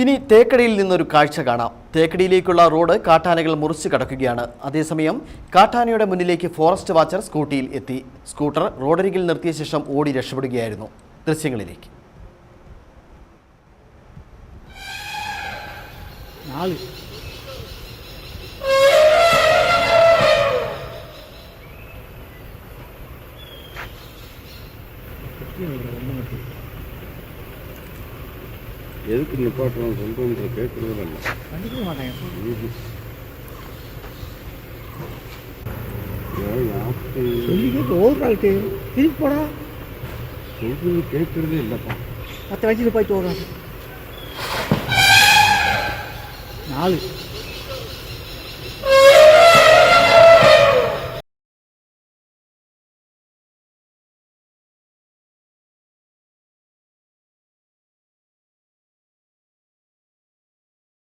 ഇനി തേക്കടിയിൽ നിന്നൊരു കാഴ്ച കാണാം. തേക്കടിയിലേക്കുള്ള റോഡ് കാട്ടാനകൾ മുറിച്ചു കടക്കുകയാണ്. അതേസമയം കാട്ടാനയുടെ മുന്നിലേക്ക് ഫോറസ്റ്റ് വാച്ചർ സ്കൂട്ടിയിൽ എത്തി. സ്കൂട്ടർ റോഡരികിൽ നിർത്തിയ ശേഷം ഓടി രക്ഷപ്പെടുകയായിരുന്നു. ദൃശ്യങ്ങളിലേക്ക്. നാല്. எதுக்கு நிப்பாட்டுறோம் சொல்கிறோன்ற கேட்குறதும் இல்லை. கண்டுக்க மாட்டாங்க சொல்லி கேட்க ஓவர் கால்ட்டு திருப்பி போடா. சொல்கிறது கேட்குறதே இல்லைப்பா. பத்து வயசுல போயிட்டு ஓடுறாங்க நாலு.